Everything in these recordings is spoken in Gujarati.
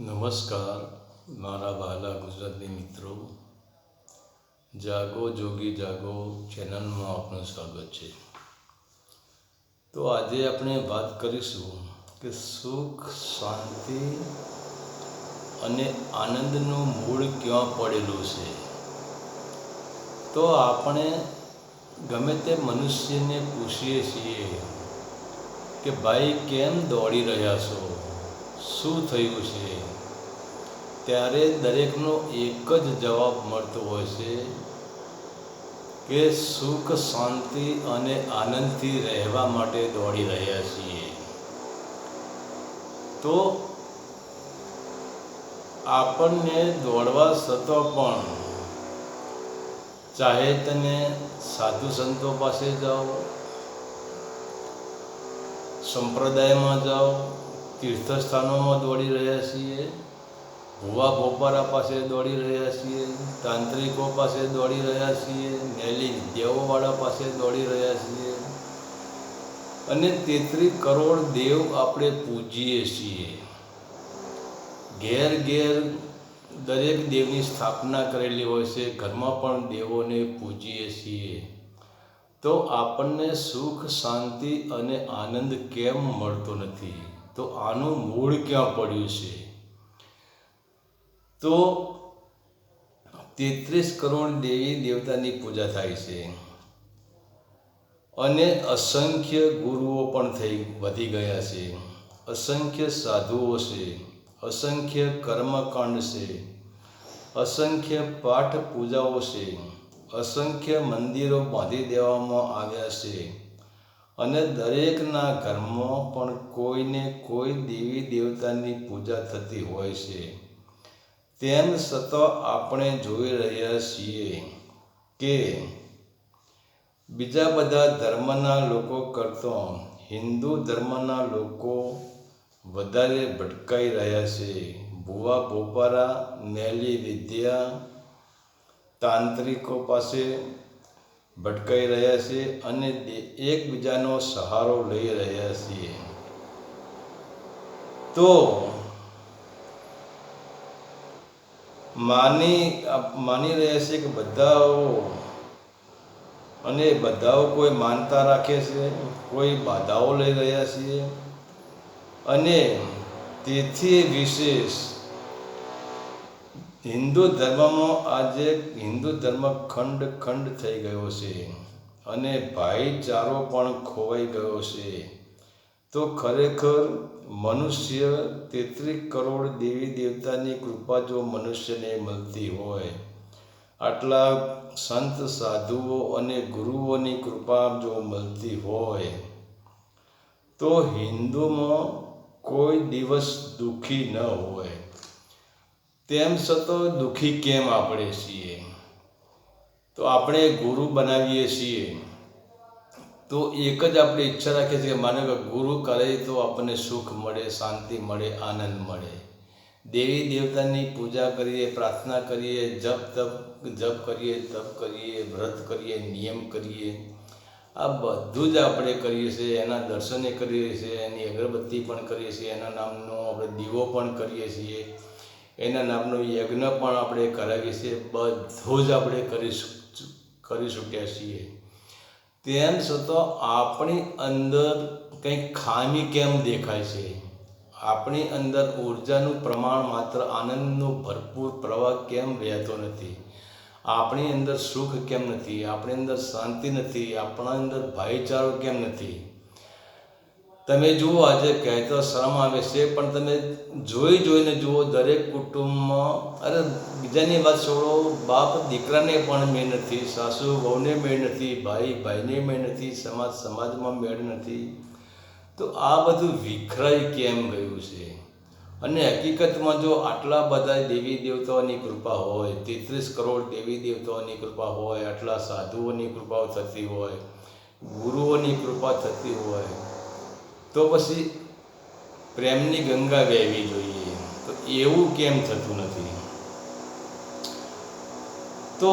નમસ્કાર, મારા વહાલા ગુજરાતી મિત્રો. જાગો, જોગી જાગો ચેનલમાં આપનું સ્વાગત છે. તો આજે આપણે વાત કરીશું કે સુખ, શાંતિ અને આનંદનું મૂળ ક્યાં પડેલું છે? તો આપણે ગમે તે મનુષ્યને પૂછીએ છીએ કે, ભાઈ, કેમ દોડી રહ્યા છો? શું થયું છે? ત્યારે દરેકનો એક જ જવાબ મળતો હોય છે કે સુખ, શાંતિ અને આનંદથી રહેવા માટે દોડી રહ્યા છીએ. તો આપણને દોડવા છતાં પણ ચાહે તમે સાધુ સંતો પાસે જાઓ, સંપ્રદાયમાં જાઓ તીર્થસ્થાનોમાં દોડી રહ્યા છીએ. ભુવા ભોપારા પાસે દોડી રહ્યા છીએ. તાંત્રિકો પાસે દોડી રહ્યા છીએ. મેલી દેવોવાળા પાસે દોડી રહ્યા છીએ. અને તેત્રીસ કરોડ દેવ આપણે પૂજીએ છીએ. ઘેર ઘેર દરેક દેવની સ્થાપના કરેલી હોય છે. ઘરમાં પણ દેવોને પૂજીએ છીએ. તો આપણને સુખ, શાંતિ અને આનંદ કેમ મળતો નથી? તો આનું મૂળ ક્યાં પડ્યું છે? તો તેત્રીસ કરોડ દેવી દેવતાની પૂજા થાય છે. અને અસંખ્ય ગુરુઓ પણ થઈ વધી ગયા છે. અસંખ્ય સાધુઓ છે, અસંખ્ય કર્મકાંડ છે, અસંખ્ય પાઠ પૂજાઓ છે, અસંખ્ય મંદિરો બાંધી દેવામાં આવ્યા છે. અને દરેકના ઘરમાં પણ કોઈને કોઈ દેવી દેવતાની પૂજા થતી હોય છે. તેમ છતાં આપણે જોઈ રહ્યા છીએ કે બીજા બધા ધર્મના લોકો કરતો હિન્દુ ધર્મના લોકો વધારે ભટકાઈ રહ્યા છે. ભુવા ભોપારા નેલી વિદ્યા, તાંત્રિકો પાસે ભટકાઈ રહ્યા છે અને એકબીજાનો સહારો લઈ રહ્યા છીએ. તો માની માની રહ્યા છે કે બધાઓ અને બધાઓ કોઈ માનતા રાખે છે, કોઈ બાધાઓ લઈ રહ્યા છીએ અને તેથી વિશેષ હિન્દુ ધર્મમાં આજે હિન્દુ ધર્મ ખંડ ખંડ થઈ ગયો છે અને ભાઈચારો પણ ખોવાઈ ગયો છે. તો ખરેખર મનુષ્ય તેત્રીસ કરોડ દેવી દેવતાની કૃપા જો મનુષ્યને મળતી હોય, આટલા સંત સાધુઓ અને ગુરુઓની કૃપા જો મળતી હોય, તો હિન્દુમાં કોઈ દિવસ દુઃખી ન હોય. તેમ છતાં દુઃખી કેમ આપણે છીએ? તો આપણે ગુરુ બનાવીએ છીએ. તો એક જ આપણે ઈચ્છા રાખીએ છીએ કે માનો કે ગુરુ કરે તો આપણને સુખ મળે, શાંતિ મળે, આનંદ મળે. દેવી દેવતાની પૂજા કરીએ, પ્રાર્થના કરીએ, જપ તપ, જપ કરીએ, તપ કરીએ, વ્રત કરીએ, નિયમ કરીએ. આ બધું જ આપણે કરીએ છીએ, એના દર્શને કરીએ છીએ, એની અગરબત્તી પણ કરીએ છીએ, એના નામનો આપણે દીવો પણ કરીએ છીએ. એના નામનો યજ્ઞ પણ આપણે કરાવીએ છીએ બધું જ આપણે કરી કરી શક્યા છીએ. તેમ છતાં આપણી અંદર કંઈક ખામી કેમ દેખાય છે? આપણી અંદર ઉર્જાનું પ્રમાણ માત્ર આનંદનો ભરપૂર પ્રવાહ કેમ વહેતો નથી? આપણી અંદર સુખ કેમ નથી? આપણી અંદર શાંતિ નથી? આપણા અંદર ભાઈચારો કેમ નથી? તમે જુઓ આજે કહેતો શરમ આવે છે, પણ તમે જોઈ જોઈને જુઓ દરેક કુટુંબમાં, અરે બીજાની વાત છોડો, બાપ દીકરાને પણ મેળ નથી, સાસુ વહુને મેળ નથી, ભાઈ ભાઈને મેળ નથી, સમાજ સમાજમાં મેળ નથી. તો આ બધું વિખરાઈ કેમ ગયું છે? અને હકીકતમાં જો આટલા બધા દેવી દેવતાઓની કૃપા હોય, તેત્રીસ કરોડ દેવી દેવતાઓની કૃપા હોય, આટલા સાધુઓની કૃપાઓ થતી હોય, ગુરુઓની કૃપા થતી હોય તો પછી પ્રેમની ગંગા વહેવી જોઈએ. તો એવું કેમ થતું નથી? તો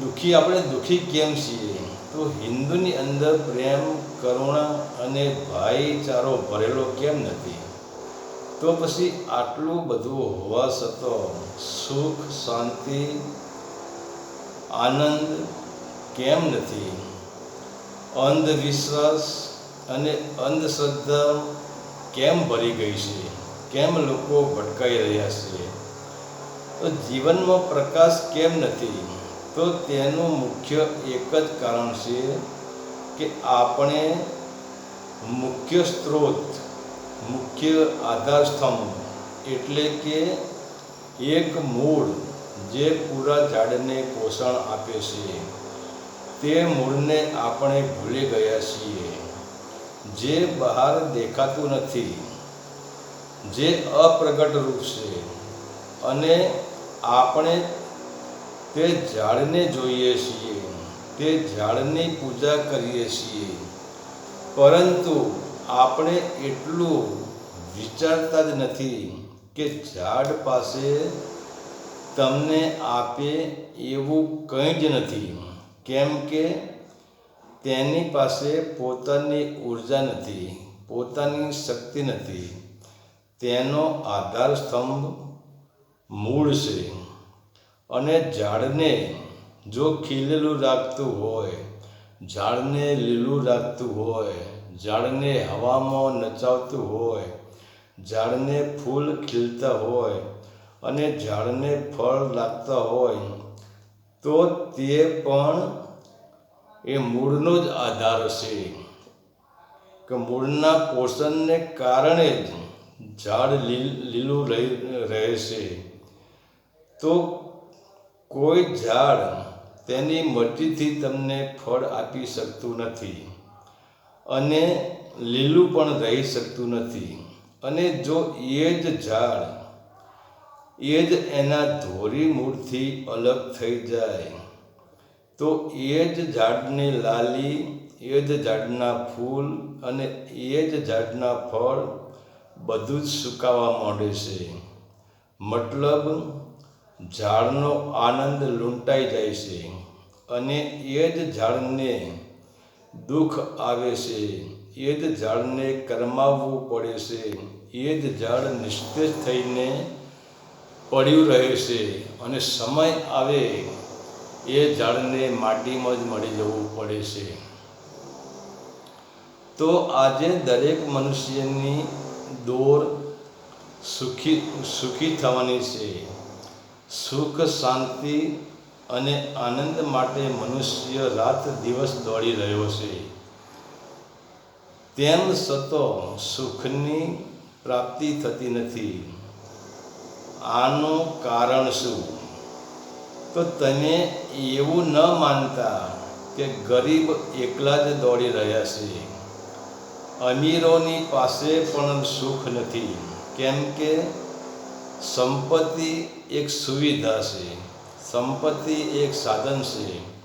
દુઃખી, આપણે દુઃખી કેમ છીએ? તો હિન્દુની અંદર પ્રેમ, કરુણા અને ભાઈચારો ભરેલો કેમ નથી? તો પછી આટલું બધું હોવા છતાં સુખ, શાંતિ, આનંદ કેમ નથી? અંધવિશ્વાસ અને અંધશ્રદ્ધા કેમ ભરી ગઈ છે? કેમ લોકો ભટકાઈ રહ્યા છે? તો જીવનમાં પ્રકાશ કેમ નથી? તો તેનું મુખ્ય એક જ કારણ છે કે આપણે મુખ્ય સ્ત્રોત, મુખ્ય આધાર સ્તંભ એટલે કે એક મૂળ જે પૂરા ઝાડને પોષણ આપે છે. તે મૂળને આપણે ભૂલી ગયા છીએ. જે બહાર દેખાતું નથી, જે અપ્રગટ રૂપ છે અને આપણે તે ઝાડને જોઈએ છીએ, તે ઝાડની પૂજા કરીએ છીએ. પરંતુ આપણે એટલું વિચારતા જ નથી કે ઝાડ પાસે તમને આપે એવું કંઈ જ નથી. કેમ કે તેની પાસે પોતાની ઊર્જા નથી, પોતાની શક્તિ નથી. તેનો આધાર સ્તંભ મૂળ છે અને ઝાડને જો ખીલેલું રાખતું હોય, ઝાડને લીલું રાખતું હોય, ઝાડને હવામાં નચાવતું હોય, ઝાડને ફૂલ ખીલતા હોય અને ઝાડને ફળ લાગતા હોય તો તે પણ એ મૂળનો જ આધાર છે કે મૂળના પોષણને કારણે જ ઝાડ લીલું રહી, રહે છે. તો કોઈ ઝાડ તેની મરજીથી તમને ફળ આપી શકતું નથી અને લીલું પણ રહી શકતું નથી. અને જો એ જ ઝાડ એ જ એના ધોરી મૂળથી અલગ થઈ જાય. તો એ જ ઝાડની લાલી, એ જ ઝાડના ફૂલ અને એ જ ઝાડના ફળ બધું જ સુકાવા માંડે છે. મતલબ, ઝાડનો આનંદ લૂંટાઈ જાય છે અને એ જ ઝાડને દુઃખ આવે છે. એ જ ઝાડને કરમાવવું પડે છે. એ જ ઝાડ નિસ્તેજ થઈને પડ્યું રહે છે અને સમય આવે એ ઝાડને માટીમાં જ મળી જવું પડે છે. તો આજે દરેક મનુષ્યની દોર સુખી સુખી થવાની છે. સુખ, શાંતિ અને આનંદ માટે મનુષ્ય રાત દિવસ દોડી રહ્યો છે. તેમ છતાં સુખની પ્રાપ્તિ થતી નથી. આનું કારણ શું? તો તમે એવું ન માનતા કે ગરીબ એકલા જ દોડી રહ્યા છે. અમીરોની પાસે પણ સુખ નથી, કેમ કે સંપત્તિ એક સુવિધા છે, સંપત્તિ એક સાધન છે.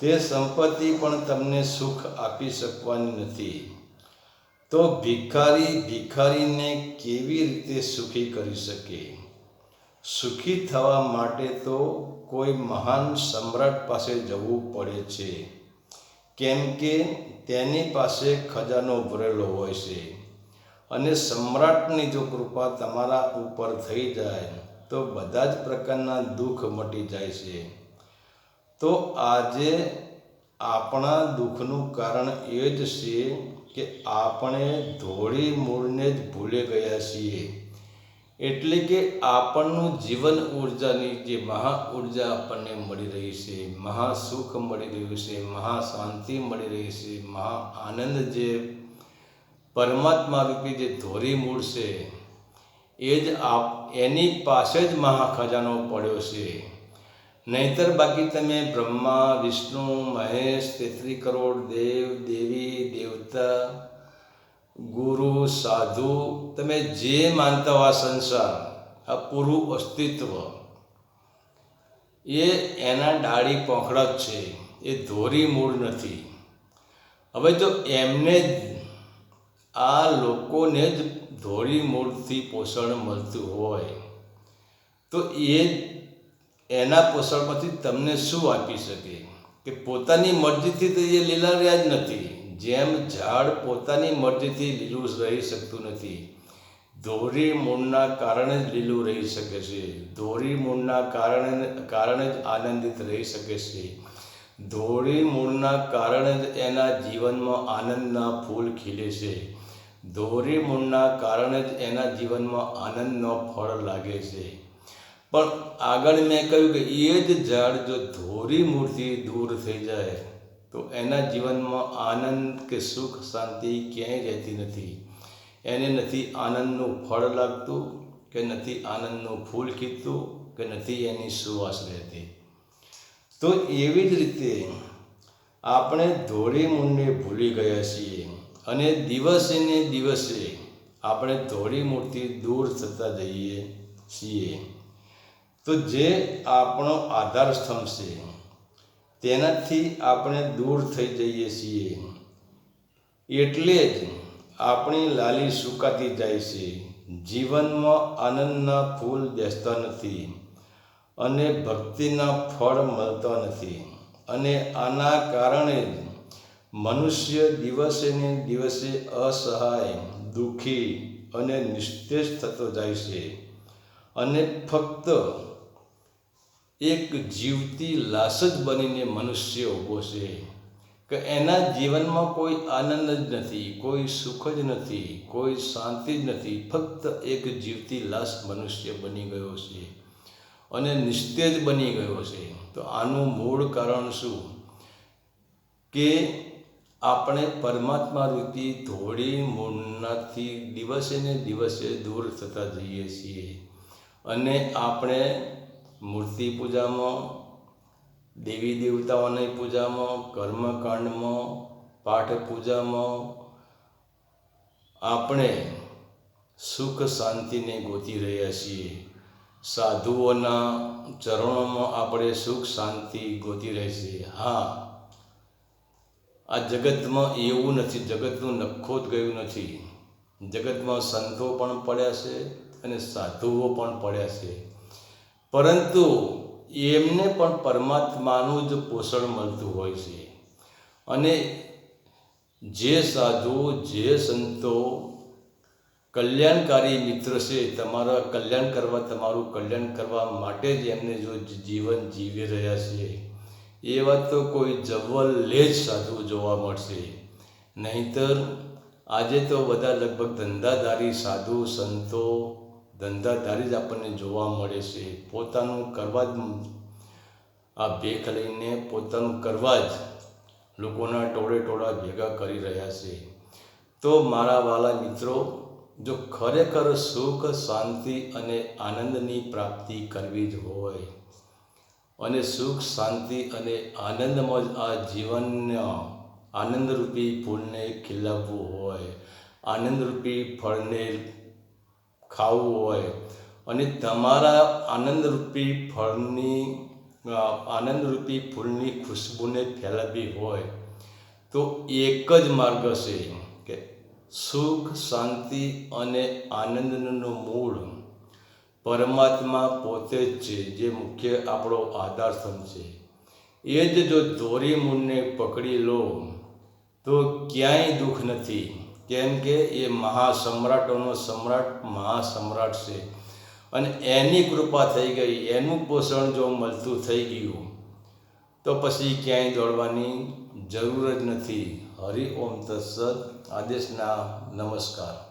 તે સંપત્તિ પણ તમને સુખ આપી શકવાની નથી. તો ભિખારી ભિખારીને કેવી રીતે સુખી કરી શકે? સુખી થવા માટે તો કોઈ મહાન સમ્રાટ પાસે જવું પડે છે. કેમ કે તેની પાસે ખજાનો ભરેલો હોય છે. અને સમ્રાટની જો કૃપા તમારા ઉપર થઈ જાય, તો બધા જ પ્રકારના દુઃખ મટી જાય છે. તો આજે આપણા દુઃખનું કારણ એ જ છે કે આપણે ધોળી મૂળને જ ભૂલી ગયા છીએ. એટલે કે આપણનું જીવન ઉર્જાની જે મહા ઊર્જા આપણને મળી રહી છે, મહા સુખ મળી રહ્યું છે, મહા શાંતિ મળી રહી છે, મહા આનંદ જે પરમાત્મા રૂપી જે ધોરી મૂળ છે, એ જ આપ, એની પાસે જ મહા ખજાનો પડ્યો છે. નહીતર બાકી તમે બ્રહ્મા, વિષ્ણુ, મહેશ, તેત્રી કરોડ, દેવ, દેવી, દેવતા ગુરુ, સાધુ, તમે જે માનતા આ સંસાર, આ પૂરું અસ્તિત્વ, એ એના ડાળી પોખડા જ છે, એ ધોરી મૂળ નથી. હવે તો એમને જ, આ લોકોને જ ધોળી મૂળથી પોષણ મળતું હોય, તો એ એના પોષણમાંથી તમને શું આપી શકે? કે પોતાની મરજીથી તો એ લીલા રહ્યા જ નથી. જેમ ઝાડ પોતાની મરજીથી લીલું રહી શકતું નથી, ધોરી મૂળના કારણે જ લીલું રહી શકે છે. ધોરી મૂળના કારણે કારણે જ આનંદિત રહી શકે છે. ધોરી મૂળના કારણે જ એના જીવનમાં આનંદના ફૂલ ખીલે છે. ધોરી મૂળના કારણે જ એના જીવનમાં આનંદનો ફળ લાગે છે. પણ આગળ મેં કહ્યું કે એ જ ઝાડ જો ધોરી મૂળથી દૂર થઈ જાય તો એના જીવનમાં આનંદ કે સુખ, શાંતિ ક્યાંય રહેતી નથી. એને નથી આનંદનું ફળ લાગતું, કે નથી આનંદનું ફૂલ ખીચતું, કે નથી એની સુવાસ રહેતી. તો એવી જ રીતે આપણે ધોળી મૂળને ભૂલી ગયા છીએ અને દિવસે ને દિવસે આપણે ધોળી મૂળથી દૂર થતા જઈએ છીએ. તો જે આપણો આધાર સ્તંભ છે તેનાથી આપણે દૂર થઈ જઈએ છીએ. એટલે જ આપણી લાલી સુકાતી જાય છે. જીવનમાં આનંદના ફૂલ બેસતા નથી અને ભક્તિના ફળ મળતા નથી. અને આના કારણે જ મનુષ્ય દિવસે ને દિવસે અસહાય, દુઃખી અને નિસ્તેજ થતો જાય છે. અને ફક્ત એક જીવતી લાશ જ બનીને મનુષ્ય ઊભો છે, કે એના જીવનમાં કોઈ આનંદ જ નથી, કોઈ સુખ જ નથી, કોઈ શાંતિ જ નથી, ફક્ત એક જીવતી લાશ મનુષ્ય બની ગયો છે અને નિસ્તેજ બની ગયો છે. તો આનું મૂળ કારણ શું? કે આપણે પરમાત્મા રૂપી ધોળી મૂળનાથી દિવસે ને દિવસે દૂર થતા જઈએ છીએ અને આપણે મૂર્તિ પૂજામાં, દેવી દેવતાઓની પૂજામાં, કર્મકાંડમાં, પાઠ પૂજામાં આપણે સુખ શાંતિને ગોતી રહ્યા છીએ. સાધુઓના ચરણોમાં આપણે સુખ શાંતિ ગોતી રહી છીએ. હા, આ જગતમાં એવું નથી. જગતનું નખો જ ગયું નથી. જગતમાં સંતો પણ પડ્યા છે અને સાધુઓ પણ પડ્યા છે. પરંતુ એમને પણ પરમાત્માનું જ પોષણ મળતું હોય છે. અને જે સાધુઓ જે સંતો, કલ્યાણકારી મિત્ર છે, તમારા કલ્યાણ કરવા, તમારું કલ્યાણ કરવા માટે જ એમને જો જીવન જીવી રહ્યા છે એવા તો કોઈ જવલ્લે જ સાધુ જોવા મળશે. નહીંતર આજે તો બધા લગભગ ધંધાધારી સાધુ, સંતો ધંધાધારી જ આપણને જોવા મળે છે. પોતાનું કરવા જ આ ભેખ લઈને પોતાનું કરવા જ લોકોના ટોળે ટોળા ભેગા કરી રહ્યા છે. તો મારા વાલા મિત્રો, જો ખરેખર સુખ, શાંતિ અને આનંદની પ્રાપ્તિ કરવી જ હોય અને સુખ, શાંતિ અને આનંદમાં જ આ જીવનના આનંદરૂપી ફૂલને ખીલાવવું હોય, આનંદરૂપી ફળને ખાવું હોય. અને તમારા આનંદરૂપી ફળની આનંદરૂપી ફૂલની ખુશ્બુને ફેલાવી હોય, તો એક જ માર્ગ છે કે સુખ, શાંતિ અને આનંદનું મૂળ પરમાત્મા પોતે જ છે, જે મુખ્ય આપણો આધાર છે. એ જ જો દોરી મૂળને પકડી લો, તો ક્યાંય દુઃખ નથી. કેમ કે એ મહાસમ્રાટોનો સમ્રાટ મહાસમ્રાટ છે. અને એની કૃપા થઈ ગઈ, એનું પોષણ જો મળતું થઈ ગયું, તો પછી ક્યાંય દોડવાની જરૂર જ નથી. હરિ ઓમ તત્સદ આદેશના નમસ્કાર.